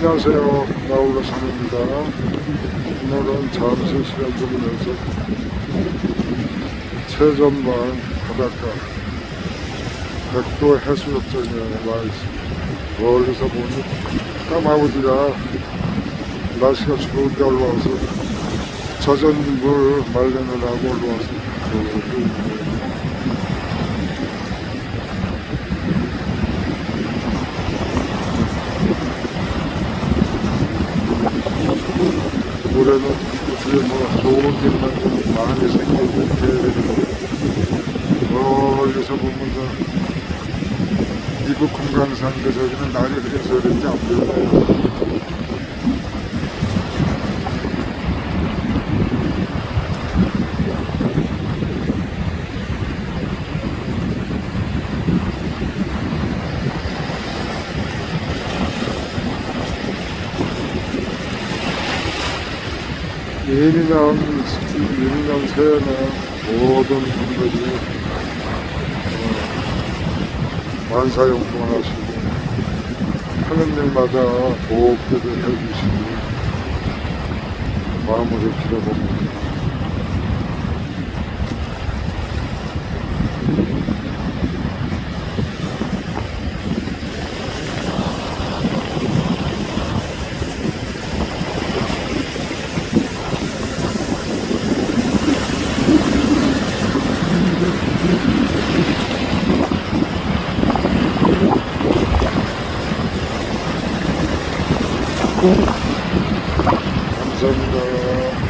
안녕하세요. 나홀로 산입니다. 오늘은 잠시 시간 좀 내서 최전방 바닷가 백도 해수욕장에 와 있습니다. 멀리서 보니 까마우지가 날씨가 추운데 올라와서 젖은 물 말리느라고 올라와서 그러고 있네요. 올해는 어떻게 뭐 좋은 일만 좀 많이 생기고 멀리서 보면서 미국 금강산 그 저기는 날이 그래서 그런지 안 보여요. 예민한, 예민한 새해는 모든 분들이 어, 만사용통을 하시고 하는 일마다 보호를 해주시고 마음으로 빌어봅니다. 감사합니다.